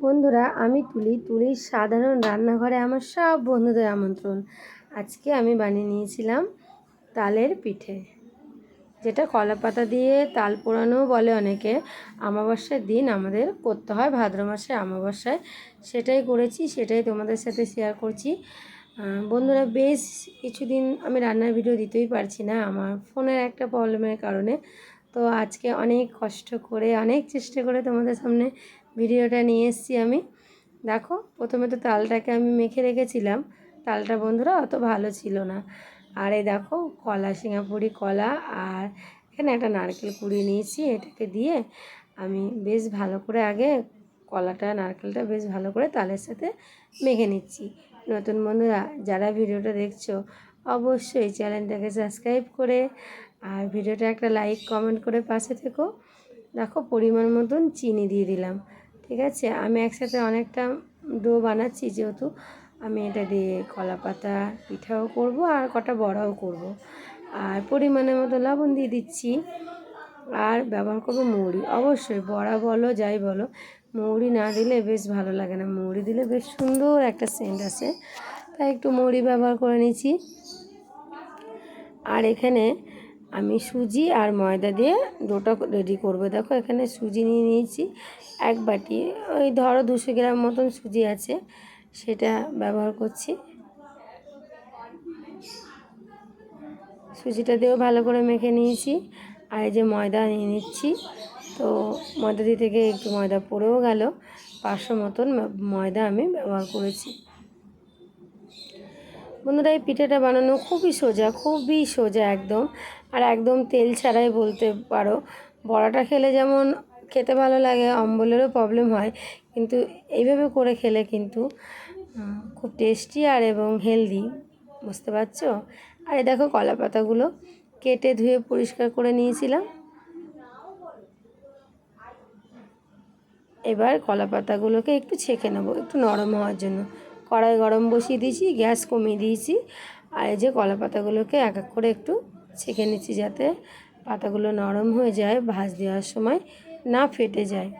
বন্ধুরা, আমি তুলি। তুলির সাধারণ রান্নাঘরে আমার সব বন্ধুদের আমন্ত্রণ। আজকে আমি বানিয়ে নিয়েছিলাম তালের পিঠে, যেটা কলা পাতা দিয়ে তাল পোড়ানোও বলে অনেকে। অমাবস্যার দিন আমাদের করতে হয়, ভাদ্র মাসে অমাবস্যায়। সেটাই করেছি, সেটাই তোমাদের সাথে শেয়ার করছি। বন্ধুরা, বেশ কিছুদিন আমি রান্নার ভিডিও দিতেই পারছি না। আমার ফোনের একটা প্রবলেমের কারণে। তো আজকে অনেক কষ্ট করে, অনেক চেষ্টা করে তোমাদের সামনে ভিডিওটা নিয়ে এসেছি আমি। দেখো, প্রথমে তো তালটাকে আমি মেখে রেখেছিলাম। তালটা বন্ধুরা অত ভালো ছিল না। আর এই দেখো, কলা, সিঙ্গাপুরি কলা আর এখানে একটা নারকেল কুড়িয়ে নিয়েছি। এটাকে দিয়ে আমি বেশ ভালো করে আগে কলাটা, নারকেলটা বেশ ভালো করে তালের সাথে মেখে নিচ্ছি। নতুন বন্ধুরা, যারা ভিডিওটা দেখছ, অবশ্যই চ্যানেলটাকে সাবস্ক্রাইব করে আর ভিডিওটা একটা লাইক, কমেন্ট করে পাশে থেকো। দেখো পরিমাণ মতন চিনি দিয়ে দিলাম, ঠিক আছে? আমি একসাথে অনেকটা ডো বানাচ্ছি যেহেতু, আমি এটা দিয়ে কলা পাতা, পিঠাও করব আর কটা বড়াও করব। আর পরিমাণের মতো লবণ দিয়ে দিচ্ছি। আর ব্যবহার করব মৌরি। অবশ্যই বড়া বলো, যাই বলো, মৌরি না দিলে বেশ ভালো লাগে না। মৌরি দিলে বেশ সুন্দর একটা সেন্ট আসে। তাই একটু মৌরি ব্যবহার করে নিচ্ছি। আর এখানে আমি সুজি আর ময়দা দিয়ে ডোটা রেডি করব। দেখো, এখানে সুজি নিয়ে নিয়েছি। এক বাটি, ওই ধরো দুশো গ্রাম মতন সুজি আছে, সেটা ব্যবহার করছি। সুজিটা দিয়েও ভালো করে মেখে নিয়েছি। আর এই যে ময়দা নিয়ে নিচ্ছি, তো ময়দা দিয়ে থেকে একটু ময়দা পড়েও গেল। পাঁচশো মতন ময়দা আমি ব্যবহার করেছি। বন্ধুরা, এই পিঠাটা বানানো খুবই সোজা খুবই সোজা একদম। আর একদম তেল ছাড়াই বলতে পারো। বড়াটা খেলে যেমন খেতে ভালো লাগে, অম্বলেরও প্রবলেম হয়, কিন্তু এইভাবে করে খেলে কিন্তু খুব টেস্টি আর এবং হেলদি বুঝতে পারছ? আর এই দেখো কলা পাতাগুলো কেটে ধুয়ে পরিষ্কার করে নিয়েছিলাম। এবার কলা পাতাগুলোকে একটু ছেঁকে নেব, একটু নরম হওয়ার জন্য। কড়াই গরম বসিয়ে দিয়েছি, গ্যাস কমিয়ে দিয়েছি। আর এই যে কলা পাতাগুলোকে এক এক করে একটু ছেঁকে নিচ্ছি যাতে পাতাগুলো নরম হয়ে যায় ভাজ দেওয়ার সময়, না ফেটে যায়।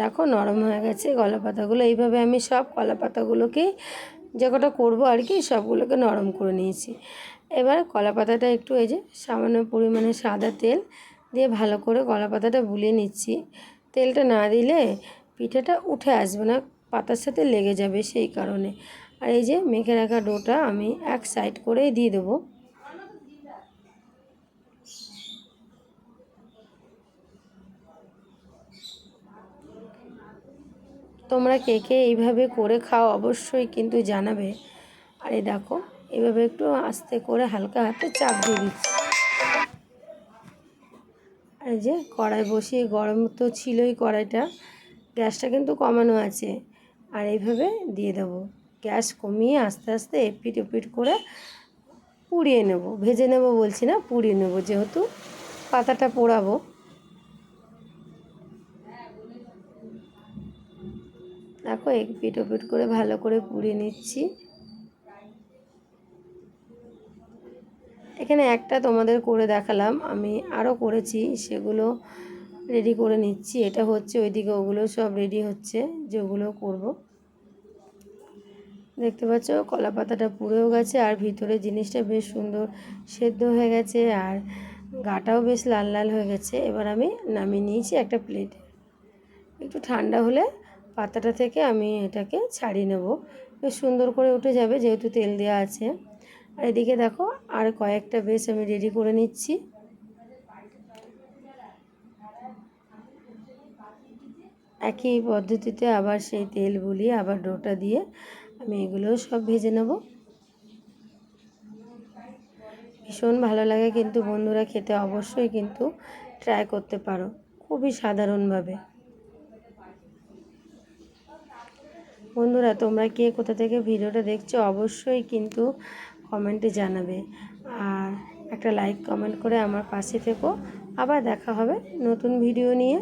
দেখো নরম হয়ে গেছে কলা পাতাগুলো। এইভাবে আমি সব কলা পাতাগুলোকে যে কটা করব আর কি, সবগুলোকে নরম করে নিয়েছি। এবার কলা পাতাটা একটু এই যে সামান্য পরিমাণে সাদা তেল দিয়ে ভালো করে কলা পাতাটা বুলিয়ে নিচ্ছি। তেলটা না দিলে পিঠাটা উঠে আসবে না, পাতার সাথে লেগে যাবে সেই কারণে। আর এই যে মেখে রাখা ডোটা আমি এক সাইড করেই দিয়ে দেবো। তোমরা কে কে এইভাবে করে খাও অবশ্যই কিন্তু জানাবে। আর এই দেখো, এভাবে একটু আস্তে করে হালকা হাতে চাপ দিয়ে দিচ্ছি। আর এই যে কড়াই বসিয়ে গরম তো ছিলই কড়াইটা, গ্যাসটা কিন্তু কমানো আছে। আর এইভাবে দিয়ে দেবো। গ্যাস কমিয়ে আস্তে আস্তে এপিট ওপিট করে পুড়িয়ে নেব। ভেজে নেব বলছি না, পুড়িয়ে নেব যেহেতু পাতাটা পোড়াবো। দেখো, এক পিট ওপিট করে ভালো করে পুড়িয়ে নিচ্ছি। এখানে একটা তোমাদের করে দেখালাম, আমি আরও করেছি, সেগুলো রেডি করে নিচ্ছি। এটা হচ্ছে ওইদিকে, ওগুলো সব রেডি হচ্ছে যেগুলো করব। দেখতে পাচ্ছ, কলা পাতাটা পুড়েও গেছে, আর ভিতরে জিনিসটা বেশ সুন্দর সেদ্ধ হয়ে গেছে, আর গাটাও বেশ লাল লাল হয়ে গেছে। এবার আমি নামিয়ে নিয়েছি একটা প্লেটে একটু ঠান্ডা হলে পাতাটা থেকে আমি এটাকে ছাড়িয়ে নেব। বেশ সুন্দর করে উঠে যাবে যেহেতু তেল দেওয়া আছে। আর এদিকে দেখো আর কয়েকটা বেশ আমি রেডি করে নিচ্ছি। একই পদ্ধতিতে আবার সেই তেল বুলিয়ে আবার ডোটা দিয়ে আমি এগুলোও সব ভেজে নেব। ভীষণ ভালো লাগে কিন্তু বন্ধুরা খেতে অবশ্যই কিন্তু ট্রাই করতে পারো। খুবই সাধারণভাবে। বন্ধুরা, তোমরা কে কোথা থেকে ভিডিওটা দেখছ অবশ্যই কিন্তু কমেন্টে জানাবে। আর একটা লাইক কমেন্ট করে আমার পাশে থেকো। আবার দেখা হবে নতুন ভিডিও নিয়ে।